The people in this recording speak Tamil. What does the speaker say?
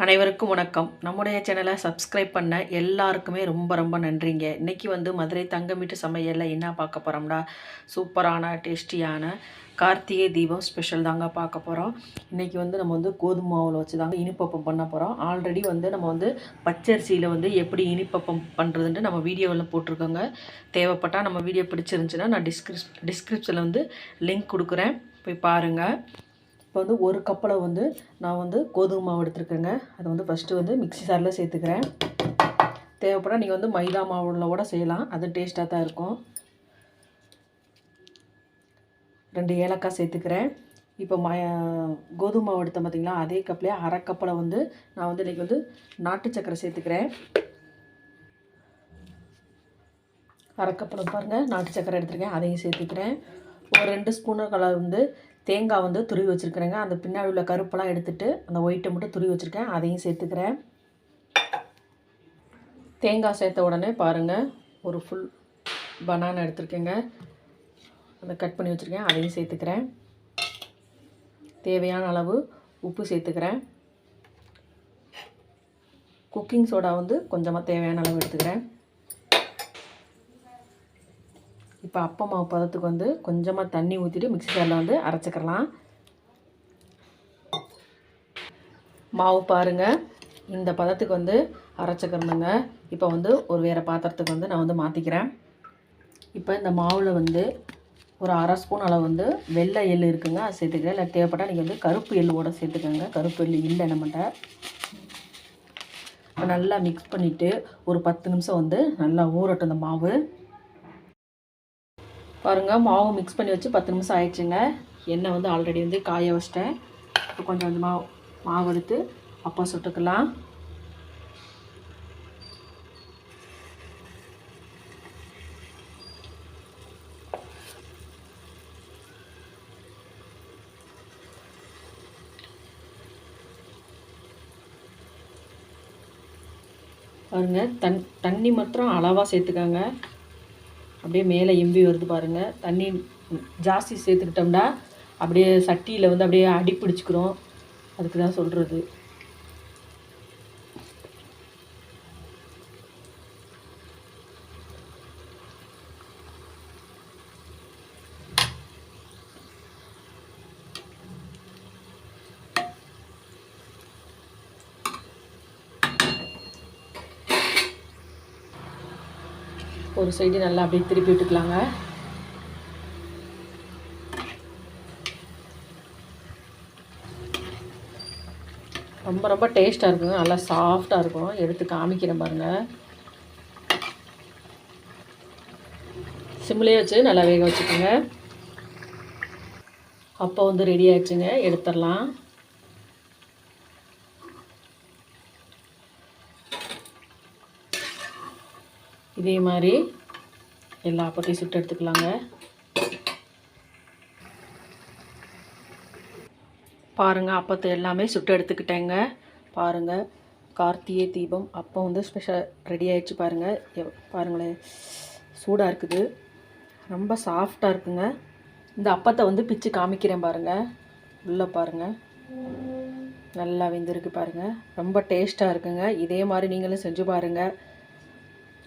அனைவருக்கும் வணக்கம். நம்முடைய சேனலை சப்ஸ்கிரைப் பண்ண எல்லாருக்குமே ரொம்ப ரொம்ப நன்றிங்க. இன்றைக்கி வந்து மதுரை தங்கமீட்டு சமையலில் என்ன பார்க்க போகிறோம்னா சூப்பரான டேஸ்டியான கார்த்திகை தீபம் ஸ்பெஷல் தாங்க பார்க்க போகிறோம் இன்றைக்கி வந்து நம்ம வந்து கோதுமை மாவில் வச்சு தாங்க இனிப்பப்பம் பண்ண போகிறோம் ஆல்ரெடி வந்து நம்ம வந்து பச்சரிசியில் வந்து எப்படி இனிப்பப்பம் பண்ணுறதுன்ட்டு நம்ம வீடியோவில் போட்டிருக்கோங்க. தேவைப்பட்டால் நம்ம வீடியோ பிடிச்சிருந்துச்சுன்னா நான் டிஸ்கிரிப் டிஸ்கிரிப்ஷனில் வந்து லிங்க் கொடுக்குறேன். போய் பாருங்கள் இப்போ வந்து ஒரு கப்பில் வந்து நான் வந்து கோதுமை மாவு எடுத்துருக்கேங்க. அதை வந்து ஃபஸ்ட்டு வந்து மிக்ஸி சாரில் சேர்த்துக்கிறேன். தேவைப்பட நீங்கள் வந்து மைதா மாவுல கூட செய்யலாம். அது டேஸ்ட்டாக தான் இருக்கும். ரெண்டு ஏலக்காய் சேர்த்துக்கிறேன். இப்போ ம கோதுமை மாவு எடுத்தேன் பார்த்திங்களா அதே கப்லேயே அரை கப்பில் வந்து நான் வந்து இன்றைக்கி வந்து நாட்டு சக்கரை சேர்த்துக்கிறேன். அரை கப்பில் பாருங்கள் நாட்டு சக்கரை எடுத்துருக்கேன். அதையும் சேர்த்துக்கிறேன். ஒரு ரெண்டு ஸ்பூனு கலர் வந்து தேங்காய் வந்து துருவி வச்சுருக்கிறேங்க. அந்த பின்னாடி உள்ள கருப்பெல்லாம் எடுத்துகிட்டு அந்த ஒயிட்டை மட்டும் துருவி வச்சுருக்கேன். அதையும் சேர்த்துக்கிறேன். தேங்காய் சேர்த்த உடனே பாருங்கள் ஒரு ஃபுல் பனானா எடுத்துருக்கேங்க. அதை கட் பண்ணி வச்சுருக்கேன். அதையும் சேர்த்துக்கிறேன். தேவையான அளவு உப்பு சேர்த்துக்கிறேன். குக்கிங் சோடா வந்து கொஞ்சமாக தேவையான அளவு எடுத்துக்கிறேன். இப்போ அப்பா மாவு பதத்துக்கு வந்து கொஞ்சமாக தண்ணி ஊற்றிட்டு மிக்சி ஜாரில் வந்து அரைச்சிக்கலாம் மாவு பாருங்கள் இந்த பதத்துக்கு வந்து அரைச்சிக்கிறணுங்க இப்போ வந்து ஒரு வேறு பாத்திரத்துக்கு வந்து நான் வந்து மாற்றிக்கிறேன் இப்போ இந்த மாவில் வந்து ஒரு அரை ஸ்பூன் அளவு வந்து வெள்ளை எள் இருக்குங்க. அது சேர்த்துக்கிறேன். இல்லை தேவைப்பட்டால் நீங்கள் வந்து கருப்பு எள்ளோட சேர்த்துக்கோங்க. கருப்பு எள் இல்லை நம்மகிட்ட. இப்போ நல்லா மிக்ஸ் பண்ணிவிட்டு ஒரு பத்து நிமிஷம் வந்து நல்லா ஊறட்டும் இந்த மாவு. பாருங்கள் மாவு மிக்ஸ் பண்ணி வச்சு பத்து நிமிஷம் ஆயிடுச்சுங்க. எண்ணெய் வந்து ஆல்ரெடி வந்து காய வச்சிட்டேன். இப்போ கொஞ்சம் கொஞ்சமாக மாவு எடுத்து அப்பா சுட்டுக்கலாம். பாருங்கள் தண் தண்ணி மாத்திரம் அளவாக சேர்த்துக்கோங்க. அப்படியே மேலே எம்பி வருது பாருங்கள் தண்ணி ஜாஸ்தி சேர்த்துக்கிட்டோம்னா அப்படியே சட்டியில் வந்து அப்படியே அடி பிடிச்சிக்கிறோம் அதுக்கு தான் சொல்கிறது ஒரு சைடு நல்லா அப்படியே திருப்பி விட்டுக்கலாங்க. ரொம்ப ரொம்ப டேஸ்ட்டாக இருக்குங்க. நல்லா சாஃப்டாக இருக்கும். எடுத்து காமிக்கிறேன் பாருங்கள் சிம்லேயே வச்சு நல்லா வேக வச்சுக்கோங்க. அப்போ வந்து ரெடி ஆயிடுச்சுங்க. எடுத்துடலாம். இதே மாதிரி எல்லா அப்பத்தையும் சுட்டு எடுத்துக்கலாங்க. பாருங்கள் அப்பத்தை எல்லாமே சுட்டு எடுத்துக்கிட்டேங்க. பாருங்கள் கார்த்திகை தீபம் அப்போ வந்து ஸ்பெஷல் ரெடி ஆகிடுச்சு பாருங்கள் எவ் பாருங்களேன் சூடாக இருக்குது. ரொம்ப சாஃப்டாக இருக்குங்க. இந்த அப்பத்தை வந்து பிச்சு காமிக்கிறேன் பாருங்கள் உள்ளே பாருங்கள் நல்லா வெந்திருக்கு பாருங்கள் ரொம்ப டேஸ்ட்டாக இருக்குங்க. இதே மாதிரி நீங்களும் செஞ்சு பாருங்கள்